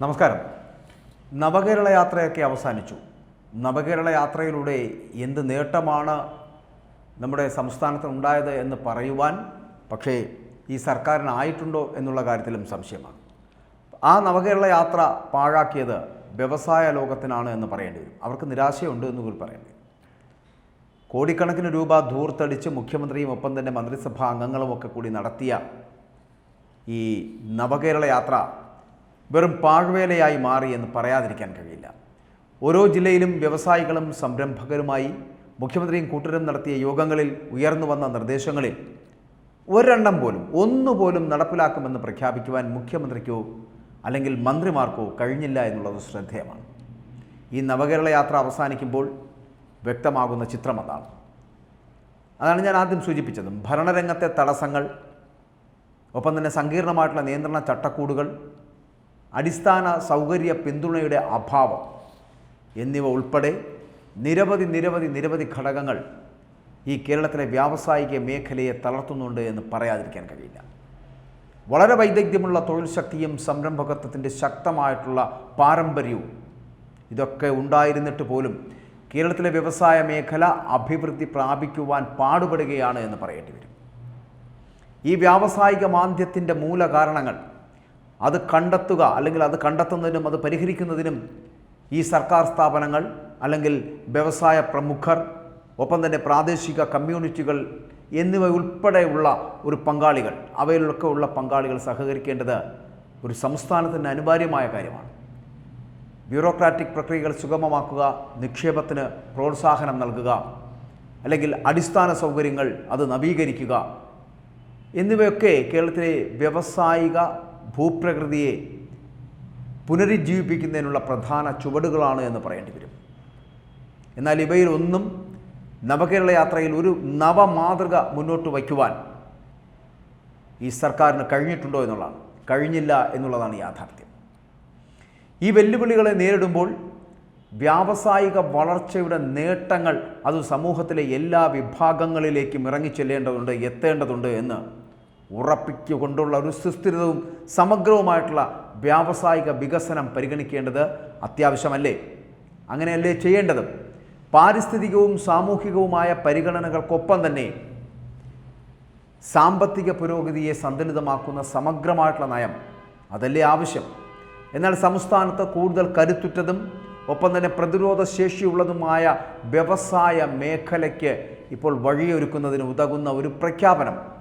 നമസ്കാരം. നവകേരള യാത്രയൊക്കെ അവസാനിച്ചു. നവകേരള യാത്രയിലൂടെ എന്ത് നേട്ടമാണ് നമ്മുടെ സംസ്ഥാനത്ത് ഉണ്ടായത് എന്ന് പറയുവാൻ പക്ഷേ ഈ സർക്കാരിനായിട്ടുണ്ടോ എന്നുള്ള കാര്യത്തിലും സംശയമാണ്. ആ നവകേരള യാത്ര പാഴാക്കിയത് വ്യവസായ ലോകത്തിനാണ് എന്ന് പറയേണ്ടി വരും. അവർക്ക് നിരാശയുണ്ട് എന്ന് കൂടി പറയേണ്ടി വരും. കോടിക്കണക്കിന് രൂപ ധൂർത്തടിച്ച് മുഖ്യമന്ത്രിയും ഒപ്പം തന്നെ മന്ത്രിസഭാ അംഗങ്ങളും ഒക്കെ കൂടി നടത്തിയ ഈ നവകേരള യാത്ര വെറും പാഴ്വേലയായി മാറി എന്ന് പറയാതിരിക്കാൻ കഴിയില്ല. ഓരോ ജില്ലയിലും വ്യവസായികളും സംരംഭകരുമായി മുഖ്യമന്ത്രിയും കൂട്ടരും നടത്തിയ യോഗങ്ങളിൽ ഉയർന്നു വന്ന നിർദ്ദേശങ്ങളിൽ ഒരെണ്ണം പോലും ഒന്നുപോലും നടപ്പിലാക്കുമെന്ന് പ്രഖ്യാപിക്കുവാൻ മുഖ്യമന്ത്രിക്കോ അല്ലെങ്കിൽ മന്ത്രിമാർക്കോ കഴിഞ്ഞില്ല എന്നുള്ളത് ശ്രദ്ധേയമാണ്. ഈ നവകേരള യാത്ര അവസാനിക്കുമ്പോൾ വ്യക്തമാകുന്ന ചിത്രം അതാണ് അതാണ് ഞാൻ ആദ്യം സൂചിപ്പിച്ചത്. ഭരണരംഗത്തെ തടസ്സങ്ങൾ ഒപ്പം തന്നെ സങ്കീർണമായിട്ടുള്ള നിയന്ത്രണ ചട്ടക്കൂടുകൾ അടിസ്ഥാന സൗകര്യ പിന്തുണയുടെ അഭാവം എന്നിവ ഉൾപ്പെടെ നിരവധി നിരവധി നിരവധി ഘടകങ്ങൾ ഈ കേരളത്തിലെ വ്യാവസായിക മേഖലയെ തളർത്തുന്നുണ്ട് എന്ന് പറയാതിരിക്കാൻ കഴിയില്ല. വളരെ വൈദഗ്ധ്യമുള്ള തൊഴിൽ ശക്തിയും സംരംഭകത്വത്തിന്റെ ശക്തമായിട്ടുള്ള പാരമ്പര്യവും ഇതൊക്കെ ഉണ്ടായിരുന്നിട്ട് പോലും കേരളത്തിലെ വ്യവസായ മേഖല അഭിവൃദ്ധി പ്രാപിക്കുവാൻ പാടുപെടുകയാണ് എന്ന് പറയേണ്ടി വരും. ഈ വ്യാവസായിക മാന്ദ്യത്തിന്റെ മൂലകാരണങ്ങൾ അത് കണ്ടെത്തുക അല്ലെങ്കിൽ അത് കണ്ടെത്തുന്നതിനും അത് പരിഹരിക്കുന്നതിനും ഈ സർക്കാർ സ്ഥാപനങ്ങൾ അല്ലെങ്കിൽ വ്യവസായ പ്രമുഖർ ഒപ്പം തന്നെ പ്രാദേശിക കമ്മ്യൂണിറ്റികൾ എന്നിവ ഉൾപ്പെടെയുള്ള ഒരു പങ്കാളികൾ അവയിലൊക്കെ ഉള്ള പങ്കാളികൾ സഹകരിക്കേണ്ടത് ഒരു സംസ്ഥാനത്തിന് അനിവാര്യമായ കാര്യമാണ്. ബ്യൂറോക്രാറ്റിക് പ്രക്രിയകൾ സുഗമമാക്കുക നിക്ഷേപത്തിന് പ്രോത്സാഹനം നൽകുക അല്ലെങ്കിൽ അടിസ്ഥാന സൗകര്യങ്ങൾ അത് നവീകരിക്കുക എന്നിവയൊക്കെ കേരളത്തിലെ വ്യാവസായിക ഭൂപ്രകൃതിയെ പുനരുജ്ജീവിപ്പിക്കുന്നതിനുള്ള പ്രധാന ചുവടുകളാണ് എന്ന് പറയേണ്ടി വരും. എന്നാൽ ഇവയിൽ ഒന്നും നവകേരള യാത്രയിൽ ഒരു നവമാതൃക മുന്നോട്ട് വയ്ക്കുവാൻ ഈ സർക്കാരിന് കഴിഞ്ഞിട്ടുണ്ടോ എന്നുള്ളതാണ്. കഴിഞ്ഞില്ല എന്നുള്ളതാണ് യാഥാർത്ഥ്യം. ഈ വെല്ലുവിളികളെ നേരിടുമ്പോൾ വ്യാവസായിക വളർച്ചയുടെ നേട്ടങ്ങൾ അത് സമൂഹത്തിലെ എല്ലാ വിഭാഗങ്ങളിലേക്കും ഇറങ്ങിച്ചെല്ലേണ്ടതുണ്ട് എത്തേണ്ടതുണ്ട് എന്ന് ഉറപ്പിച്ചുകൊണ്ടുള്ള ഒരു സുസ്ഥിരവും സമഗ്രവുമായിട്ടുള്ള വ്യാവസായിക വികസനം പരിഗണിക്കേണ്ടത് അത്യാവശ്യമല്ലേ? അങ്ങനെയല്ലേ ചെയ്യേണ്ടത്? പാരിസ്ഥിതികവും സാമൂഹികവുമായ പരിഗണനകൾക്കൊപ്പം തന്നെ സാമ്പത്തിക പുരോഗതിയെ സന്തുലിതമാക്കുന്ന സമഗ്രമായിട്ടുള്ള നയം അതല്ലേ ആവശ്യം? എന്നാൽ സംസ്ഥാനത്ത് കൂടുതൽ കരുത്തുറ്റതും ഒപ്പം തന്നെ പ്രതിരോധ ശേഷിയുള്ളതുമായ വ്യവസായ മേഖലയ്ക്ക് ഇപ്പോൾ വഴിയൊരുക്കുന്നതിന് ഉതകുന്ന ഒരു പ്രഖ്യാപനം.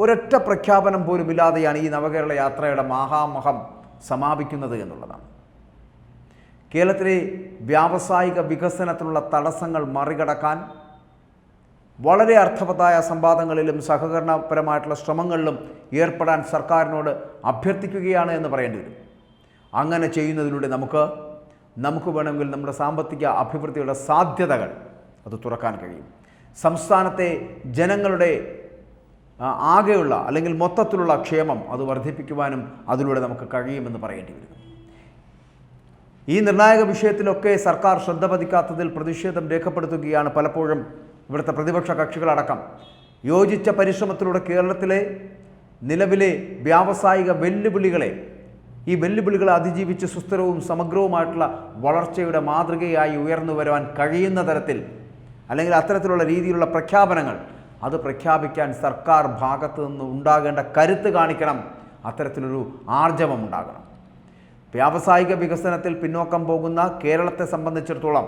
ഒരൊറ്റ പ്രഖ്യാപനം പോലും ഇല്ലാതെയാണ് ഈ നവകേരള യാത്രയുടെ മഹാമഹം സമാപിക്കുന്നത് എന്നുള്ളതാണ്. കേരളത്തിലെ വ്യാവസായിക വികസനത്തിനുള്ള തടസ്സങ്ങൾ മറികടക്കാൻ വളരെ അർത്ഥവത്തായ സംവാദങ്ങളിലും സഹകരണപരമായിട്ടുള്ള ശ്രമങ്ങളിലും ഏർപ്പെടാൻ സർക്കാരിനോട് അഭ്യർത്ഥിക്കുകയാണ് എന്ന് പറയേണ്ടി വരും. അങ്ങനെ ചെയ്യുന്നതിലൂടെ നമുക്ക് നമുക്ക് വേണമെങ്കിൽ നമ്മുടെ സാമ്പത്തിക അഭിവൃദ്ധിയുടെ സാധ്യതകൾ അത് തുറക്കാൻ കഴിയും. സംസ്ഥാനത്തെ ജനങ്ങളുടെ ആകെയുള്ള അല്ലെങ്കിൽ മൊത്തത്തിലുള്ള ക്ഷേമം അത് വർദ്ധിപ്പിക്കുവാനും അതിലൂടെ നമുക്ക് കഴിയുമെന്ന് പറയേണ്ടി വരുന്നു ഈ നിർണായക വിഷയത്തിലൊക്കെ സർക്കാർ ശ്രദ്ധ പതിക്കാത്തതിൽ പ്രതിഷേധം രേഖപ്പെടുത്തുകയാണ് പലപ്പോഴും ഇവിടുത്തെ പ്രതിപക്ഷ കക്ഷികളടക്കം. യോജിച്ച പരിശ്രമത്തിലൂടെ കേരളത്തിലെ നിലവിലെ വ്യാവസായിക വെല്ലുവിളികളെ ഈ വെല്ലുവിളികളെ അതിജീവിച്ച് സുസ്ഥിരവും സമഗ്രവുമായിട്ടുള്ള വളർച്ചയുടെ മാതൃകയായി ഉയർന്നു വരുവാൻ കഴിയുന്ന തരത്തിൽ അല്ലെങ്കിൽ അത്തരത്തിലുള്ള രീതിയിലുള്ള പ്രഖ്യാപനങ്ങൾ അത് പ്രഖ്യാപിക്കാൻ സർക്കാർ ഭാഗത്തു നിന്ന് ഉണ്ടാകേണ്ട കരുത്ത് കാണിക്കണം. അത്തരത്തിലൊരു ആർജവം ഉണ്ടാകണം. വ്യാവസായിക വികസനത്തിൽ പിന്നോക്കം പോകുന്ന കേരളത്തെ സംബന്ധിച്ചിടത്തോളം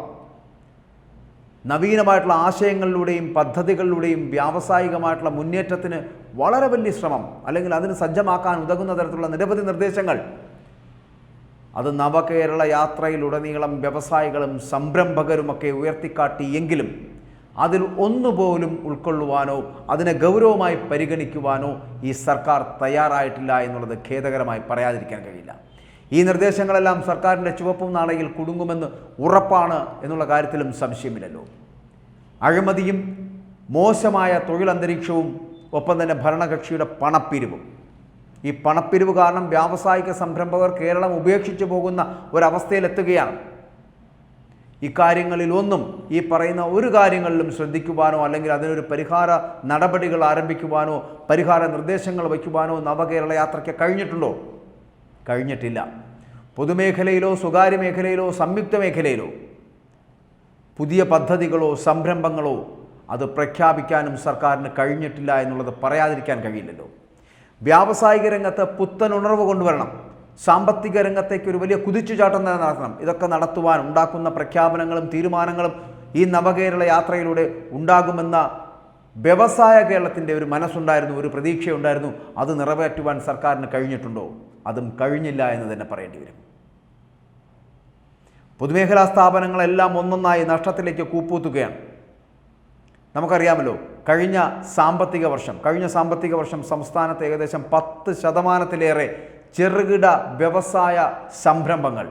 നവീനമായിട്ടുള്ള ആശയങ്ങളിലൂടെയും പദ്ധതികളിലൂടെയും വ്യാവസായികമായിട്ടുള്ള മുന്നേറ്റത്തിന് വളരെ വലിയ ശ്രമം അല്ലെങ്കിൽ അതിന് സജ്ജമാക്കാൻ ഉതകുന്ന തരത്തിലുള്ള നിരവധി നിർദ്ദേശങ്ങൾ. അത് നവകേരള യാത്രയിലുടനീളം വ്യവസായികളും സംരംഭകരുമൊക്കെ ഉയർത്തിക്കാട്ടി എങ്കിലും അതിൽ ഒന്നുപോലും ഉൾക്കൊള്ളുവാനോ അതിനെ ഗൗരവമായി പരിഗണിക്കുവാനോ ഈ സർക്കാർ തയ്യാറായിട്ടില്ല എന്നുള്ളത് ഖേദകരമായി പറയാതിരിക്കാൻ കഴിയില്ല. ഈ നിർദ്ദേശങ്ങളെല്ലാം സർക്കാരിന്റെ ചുവപ്പും നാണയിൽ കുടുങ്ങുമെന്ന് ഉറപ്പാണ് എന്നുള്ള കാര്യത്തിലും സംശയമില്ലല്ലോ. അഴിമതിയും മോശമായ തൊഴിലന്തരീക്ഷവും ഒപ്പം തന്നെ ഭരണകക്ഷിയുടെ പണപ്പിരിവും. ഈ പണപ്പിരിവ് കാരണം വ്യാവസായിക സംരംഭകർ കേരളം ഉപേക്ഷിച്ചു പോകുന്ന ഒരവസ്ഥയിലെത്തുകയാണ്. ഇക്കാര്യങ്ങളിലൊന്നും ഈ പറയുന്ന ഒരു കാര്യങ്ങളിലും ശ്രദ്ധിക്കുവാനോ അല്ലെങ്കിൽ അതിനൊരു പരിഹാര നടപടികൾ ആരംഭിക്കുവാനോ പരിഹാര നിർദ്ദേശങ്ങൾ വയ്ക്കുവാനോ നവകേരള യാത്രയ്ക്ക് കഴിഞ്ഞിട്ടുണ്ടോ? കഴിഞ്ഞിട്ടില്ല. പൊതുമേഖലയിലോ സ്വകാര്യ മേഖലയിലോ സംയുക്ത മേഖലയിലോ പുതിയ പദ്ധതികളോ സംരംഭങ്ങളോ അത് പ്രഖ്യാപിക്കാനും സർക്കാരിന് കഴിഞ്ഞിട്ടില്ല എന്നുള്ളത് പറയാതിരിക്കാൻ കഴിയില്ലല്ലോ. വ്യാവസായിക രംഗത്ത് പുത്തൻ ഉണർവ് കൊണ്ടുവരണം. സാമ്പത്തിക രംഗത്തേക്ക് ഒരു വലിയ കുതിച്ചുചാട്ടം തന്നെ നടത്തണം. ഇതൊക്കെ നടത്തുവാൻ ഉണ്ടാക്കുന്ന പ്രഖ്യാപനങ്ങളും തീരുമാനങ്ങളും ഈ നവകേരള യാത്രയിലൂടെ ഉണ്ടാകുമെന്ന വ്യവസായ കേരളത്തിന്റെ ഒരു മനസ്സുണ്ടായിരുന്നു ഒരു പ്രതീക്ഷയുണ്ടായിരുന്നു. അത് നിറവേറ്റുവാൻ സർക്കാരിന് കഴിഞ്ഞിട്ടുണ്ടോ? അതും കഴിഞ്ഞില്ല എന്ന് തന്നെ പറയേണ്ടി വരും. പൊതുമേഖലാ സ്ഥാപനങ്ങളെല്ലാം ഒന്നൊന്നായി നഷ്ടത്തിലേക്ക് കൂപ്പൂത്തുകയാണ്. നമുക്കറിയാമല്ലോ കഴിഞ്ഞ സാമ്പത്തിക വർഷം കഴിഞ്ഞ സാമ്പത്തിക വർഷം സംസ്ഥാനത്ത് ഏകദേശം പത്ത് ശതമാനത്തിലേറെ ചെറുകിട വ്യവസായ സംരംഭങ്ങൾ.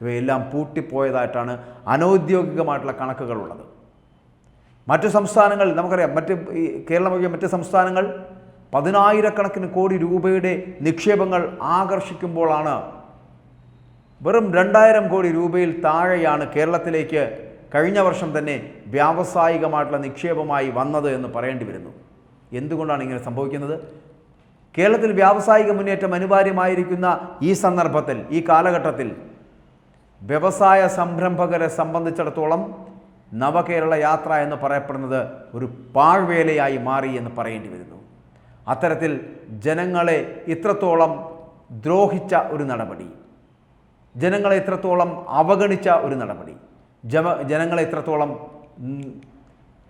ഇവയെല്ലാം പൂട്ടിപ്പോയതായിട്ടാണ് അനൗദ്യോഗികമായിട്ടുള്ള കണക്കുകളുള്ളത്. മറ്റു സംസ്ഥാനങ്ങൾ നമുക്കറിയാം മറ്റ് ഈ കേരളം ഒഴികെ മറ്റ് സംസ്ഥാനങ്ങൾ പതിനായിരക്കണക്കിന് കോടി രൂപയുടെ നിക്ഷേപങ്ങൾ ആകർഷിക്കുമ്പോഴാണ് വെറും രണ്ടായിരം കോടി രൂപയിൽ താഴെയാണ് കേരളത്തിലേക്ക് കഴിഞ്ഞ വർഷം തന്നെ വ്യാവസായികമായിട്ടുള്ള നിക്ഷേപമായി വന്നത് എന്ന് പറയേണ്ടി വരുന്നു. എന്തുകൊണ്ടാണ് ഇങ്ങനെ സംഭവിക്കുന്നത്? കേരളത്തിൽ വ്യാവസായിക മുന്നേറ്റം അനിവാര്യമായിരിക്കുന്ന ഈ സന്ദർഭത്തിൽ ഈ കാലഘട്ടത്തിൽ വ്യവസായ സംരംഭകരെ സംബന്ധിച്ചിടത്തോളം നവകേരള യാത്ര എന്ന് പറയപ്പെടുന്നത് ഒരു പാഴ്വേലയായി മാറി എന്ന് പറയേണ്ടി വരുന്നു. അത്തരത്തിൽ ജനങ്ങളെ ഇത്രത്തോളം ദ്രോഹിച്ച ഒരു നടപടി ജനങ്ങളെ ഇത്രത്തോളം അവഗണിച്ച ഒരു നടപടി ജമ ജനങ്ങളെ ഇത്രത്തോളം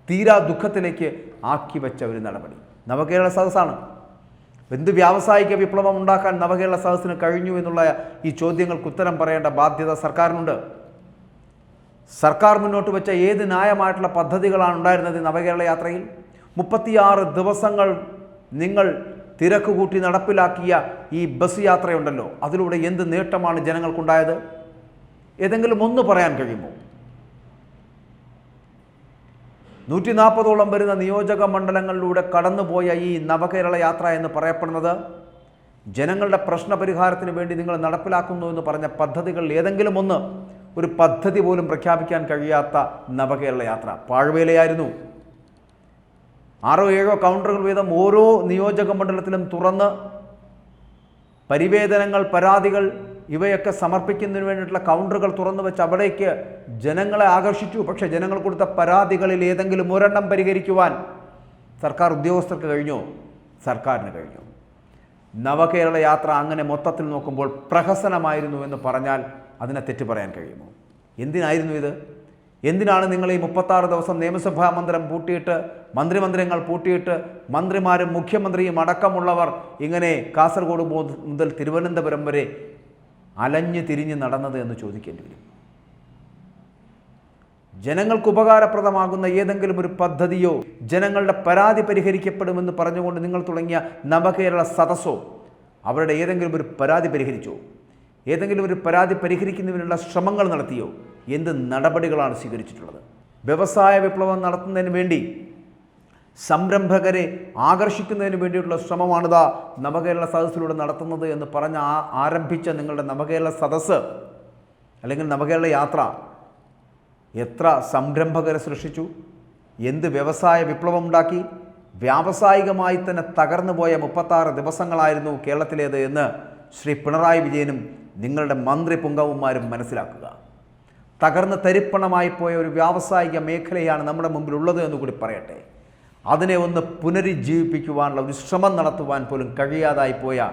തീരാ ദുഃഖത്തിലേക്ക് ആക്കി വെച്ച ഒരു നടപടി. നവകേരള സദസ്സാണ്. എന്ത് വ്യാവസായിക വിപ്ലവം ഉണ്ടാക്കാൻ നവകേരള സദസ്സിന് കഴിഞ്ഞു എന്നുള്ള ഈ ചോദ്യങ്ങൾക്ക് ഉത്തരം പറയേണ്ട ബാധ്യത സർക്കാരിനുണ്ട്. സർക്കാർ മുന്നോട്ട് വെച്ച ഏത് ന്യായമായിട്ടുള്ള പദ്ധതികളാണ് ഉണ്ടായിരുന്നത് നവകേരള യാത്രയിൽ? മുപ്പത്തിയാറ് ദിവസങ്ങൾ നിങ്ങൾ തിരക്ക് കൂട്ടി നടപ്പിലാക്കിയ ഈ ബസ് യാത്രയുണ്ടല്ലോ. അതിലൂടെ എന്ത് നേട്ടമാണ് ജനങ്ങൾക്കുണ്ടായത്? ഏതെങ്കിലും ഒന്ന് പറയാൻ കഴിയുമോ? നൂറ്റി നാൽപ്പതോളം വരുന്ന നിയോജക മണ്ഡലങ്ങളിലൂടെ കടന്നുപോയ ഈ നവകേരള യാത്ര എന്ന് പറയപ്പെടുന്നത് ജനങ്ങളുടെ പ്രശ്നപരിഹാരത്തിന് വേണ്ടി നിങ്ങൾ നടപ്പിലാക്കുന്നു എന്ന് പറഞ്ഞ പദ്ധതികൾ ഏതെങ്കിലും ഒന്ന് ഒരു പദ്ധതി പോലും പ്രഖ്യാപിക്കാൻ കഴിയാത്ത നവകേരള യാത്ര. പാഴ്വേലയായിരുന്നു. ആറോ ഏഴോ കൗണ്ടറുകൾ വീതം ഓരോ നിയോജക മണ്ഡലത്തിലും തുറന്ന് പരിവേദനങ്ങൾ പരാതികൾ ഇവയൊക്കെ സമർപ്പിക്കുന്നതിന് വേണ്ടിയിട്ടുള്ള കൗണ്ടറുകൾ തുറന്നു വെച്ച് അവിടേക്ക് ജനങ്ങളെ ആകർഷിച്ചു. പക്ഷേ ജനങ്ങൾ കൊടുത്ത പരാതികളിൽ ഏതെങ്കിലും ഒരെണ്ണം പരിഹരിക്കുവാൻ സർക്കാർ ഉദ്യോഗസ്ഥർക്ക് കഴിഞ്ഞോ? സർക്കാരിന് കഴിഞ്ഞു? നവകേരള യാത്ര അങ്ങനെ മൊത്തത്തിൽ നോക്കുമ്പോൾ പ്രഹസനമായിരുന്നു എന്ന് പറഞ്ഞാൽ അതിനെ തെറ്റു പറയാൻ കഴിയുമോ? എന്തിനായിരുന്നു ഇത്? എന്തിനാണ് നിങ്ങൾ ഈ മുപ്പത്താറ് ദിവസം നിയമസഭാ മന്ദിരം പൂട്ടിയിട്ട് മന്ത്രിമന്ദിരങ്ങൾ പൂട്ടിയിട്ട് മന്ത്രിമാരും മുഖ്യമന്ത്രിയും അടക്കമുള്ളവർ ഇങ്ങനെ കാസർഗോഡ് മുതൽ തിരുവനന്തപുരം വരെ അലഞ്ഞു തിരിഞ്ഞ് നടന്നത് എന്ന് ചോദിക്കേണ്ടി വരും. ജനങ്ങൾക്ക് ഉപകാരപ്രദമാകുന്ന ഏതെങ്കിലും ഒരു പദ്ധതിയോ ജനങ്ങളുടെ പരാതി പരിഹരിക്കപ്പെടുമെന്ന് പറഞ്ഞുകൊണ്ട് നിങ്ങൾ തുടങ്ങിയ നവകേരള സദസ്സോ അവരുടെ ഏതെങ്കിലും ഒരു പരാതി പരിഹരിച്ചോ ഏതെങ്കിലും ഒരു പരാതി പരിഹരിക്കുന്നതിനുള്ള ശ്രമങ്ങൾ നടത്തിയോ എന്ത് നടപടികളാണ് സ്വീകരിച്ചിട്ടുള്ളത്? വ്യവസായ വിപ്ലവം നടത്തുന്നതിന് വേണ്ടി സംരംഭകരെ ആകർഷിക്കുന്നതിന് വേണ്ടിയിട്ടുള്ള ശ്രമമാണിതാ നവകേരള സദസ്സിലൂടെ നടത്തുന്നത് എന്ന് പറഞ്ഞ് ആ ആരംഭിച്ച നിങ്ങളുടെ നവകേരള സദസ്സ് അല്ലെങ്കിൽ നവകേരള യാത്ര എത്ര സംരംഭകരെ സൃഷ്ടിച്ചു? എന്ത് വ്യവസായ വിപ്ലവം ഉണ്ടാക്കി വ്യാവസായികമായി തന്നെ തകർന്നു പോയ മുപ്പത്താറ് ദിവസങ്ങളായിരുന്നു കേരളത്തിലേത് എന്ന് ശ്രീ പിണറായി വിജയനും നിങ്ങളുടെ മന്ത്രി പുങ്കവന്മാരും മനസ്സിലാക്കുക. തകർന്ന് തരിപ്പണമായി പോയ ഒരു വ്യാവസായിക മേഖലയാണ് നമ്മുടെ മുമ്പിലുള്ളത് എന്ന് കൂടി പറയട്ടെ. അതിനെ ഒന്ന് പുനരുജ്ജീവിപ്പിക്കുവാനുള്ള ഒരു ശ്രമം നടത്തുവാൻ പോലും കഴിയാതായി പോയ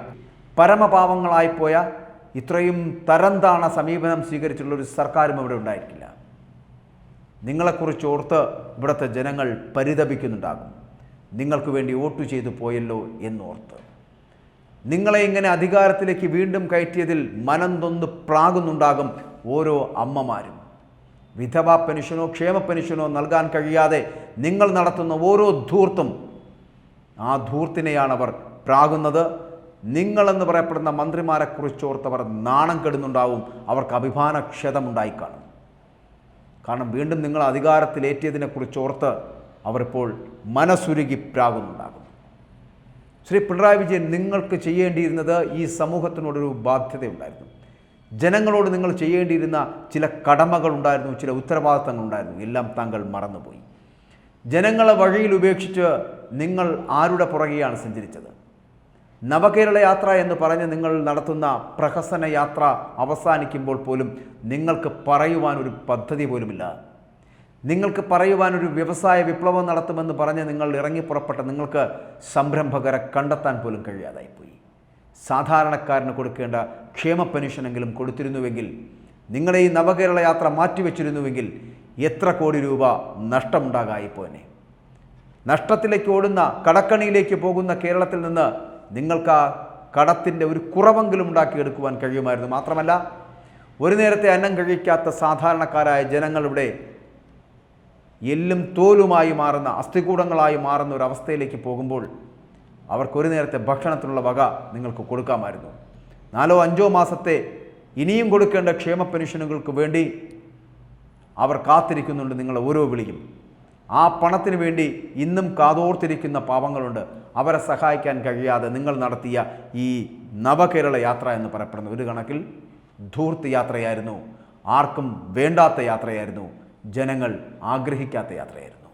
പരമപാവങ്ങളായി പോയ ഇത്രയും തരംതാണ സമീപനം സ്വീകരിച്ചുള്ള ഒരു സർക്കാരും ഇവിടെ ഉണ്ടായിരിക്കില്ല. നിങ്ങളെക്കുറിച്ച് ഓർത്ത് ഇവിടുത്തെ ജനങ്ങൾ പരിതപിക്കുന്നുണ്ടാകും. നിങ്ങൾക്ക് വേണ്ടി വോട്ട് ചെയ്തു പോയല്ലോ എന്നോർത്ത്. നിങ്ങളെ ഇങ്ങനെ അധികാരത്തിലേക്ക് വീണ്ടും കയറ്റിയതിൽ മനം തൊന്ന് പ്രാകുന്നുണ്ടാകും ഓരോ അമ്മമാരും. വിധവാ പെൻഷനോ ക്ഷേമ പെൻഷനോ നൽകാൻ കഴിയാതെ നിങ്ങൾ നടത്തുന്ന ഓരോ ധൂർത്തും ആ ധൂർത്തിനെയാണ് അവർ പ്രാകുന്നത്. നിങ്ങളെന്ന് പറയപ്പെടുന്ന മന്ത്രിമാരെക്കുറിച്ചോർത്തവർ നാണം കെടുന്നുണ്ടാവും. അവർക്ക് അഭിമാനക്ഷതമുണ്ടായി കാണും കാരണം വീണ്ടും നിങ്ങൾ അധികാരത്തിലേറ്റിയതിനെക്കുറിച്ചോർത്ത് അവരിപ്പോൾ മനസ്സുരുകി പ്രാകുന്നുണ്ടാകും. ശ്രീ പിണറായി വിജയൻ നിങ്ങൾക്ക് ചെയ്യേണ്ടിയിരുന്നത് ഈ സമൂഹത്തിനോടൊരു ബാധ്യതയുണ്ടായിരുന്നു. ജനങ്ങളോട് നിങ്ങൾ ചെയ്യേണ്ടിയിരുന്ന ചില കടമകളുണ്ടായിരുന്നു ചില ഉത്തരവാദിത്തങ്ങളുണ്ടായിരുന്നു. എല്ലാം താങ്കൾ മറന്നുപോയി. ജനങ്ങളെ വഴിയിൽ ഉപേക്ഷിച്ച് നിങ്ങൾ ആരുടെ പുറകെയാണ് സഞ്ചരിച്ചത്? നവകേരള യാത്ര എന്ന് പറഞ്ഞ് നിങ്ങൾ നടത്തുന്ന പ്രഹസന യാത്ര അവസാനിക്കുമ്പോൾ പോലും നിങ്ങൾക്ക് പറയുവാനൊരു പദ്ധതി പോലുമില്ല. നിങ്ങൾക്ക് പറയുവാനൊരു വ്യവസായ വിപ്ലവം നടത്തുമെന്ന് പറഞ്ഞ് നിങ്ങൾ ഇറങ്ങി പുറപ്പെട്ട നിങ്ങൾക്ക് സംരംഭകരെ കണ്ടെത്താൻ പോലും കഴിയാതായിപ്പോയി സാധാരണക്കാരന് കൊടുക്കേണ്ട ക്ഷേമ പെൻഷനെങ്കിലും കൊടുത്തിരുന്നുവെങ്കിൽ നിങ്ങളുടെ ഈ നവകേരള യാത്ര മാറ്റിവെച്ചിരുന്നുവെങ്കിൽ എത്ര കോടി രൂപ നഷ്ടമുണ്ടാകായിപ്പോനെ നഷ്ടത്തിലേക്ക് ഓടുന്ന കടക്കണിയിലേക്ക് പോകുന്ന കേരളത്തിൽ നിന്ന് നിങ്ങൾക്ക് ആ കടത്തിന്റെ ഒരു കുറവെങ്കിലും ഉണ്ടാക്കിയെടുക്കുവാൻ കഴിയുമായിരുന്നു. മാത്രമല്ല ഒരു നേരത്തെ അന്നം കഴിക്കാത്ത സാധാരണക്കാരായ ജനങ്ങളിവിടെ എല്ലും തോലുമായി മാറുന്ന അസ്ഥികൂടങ്ങളായി മാറുന്ന ഒരു അവസ്ഥയിലേക്ക് പോകുമ്പോൾ അവർക്കൊരു നേരത്തെ ഭക്ഷണത്തിനുള്ള വക നിങ്ങൾക്ക് കൊടുക്കാമായിരുന്നു. നാലോ അഞ്ചോ മാസത്തെ ഇനിയും കൊടുക്കേണ്ട ക്ഷേമ പെൻഷനുകൾക്ക് വേണ്ടി അവർ കാത്തിരിക്കുന്നുണ്ട് നിങ്ങളെ ഓരോ വിളിയും ആ പണത്തിന് വേണ്ടി ഇന്നും കാതോർത്തിരിക്കുന്ന പാവങ്ങളുണ്ട്. അവരെ സഹായിക്കാൻ കഴിയാതെ നിങ്ങൾ നടത്തിയ ഈ നവകേരള യാത്ര എന്ന് പറയപ്പെടുന്ന ഒരു കണക്കിൽ ധൂർത്ത് യാത്രയായിരുന്നു. ആർക്കും വേണ്ടാത്ത യാത്രയായിരുന്നു. ജനങ്ങൾ ആഗ്രഹിക്കാത്ത യാത്രയായിരുന്നു.